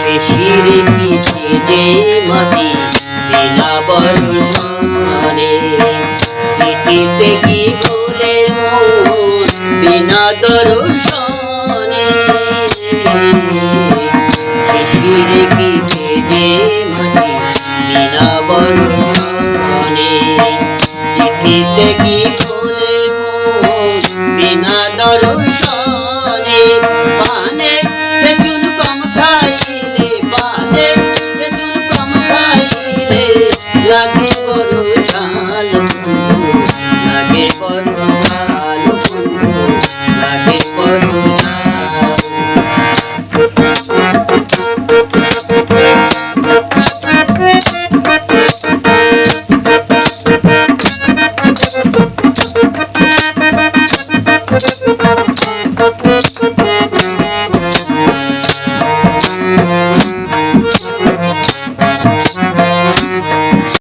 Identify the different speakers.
Speaker 1: শিশির পিছে যে মাটি বিনা বর্ষণে চিঠিতে কি বলে মন বিনা দর্শনে? শিশির পিছে যে মাটি বিনা বর্ষণে চিঠিতে কি বলে মন বিনা দর্শনে? লাগে বড় জাল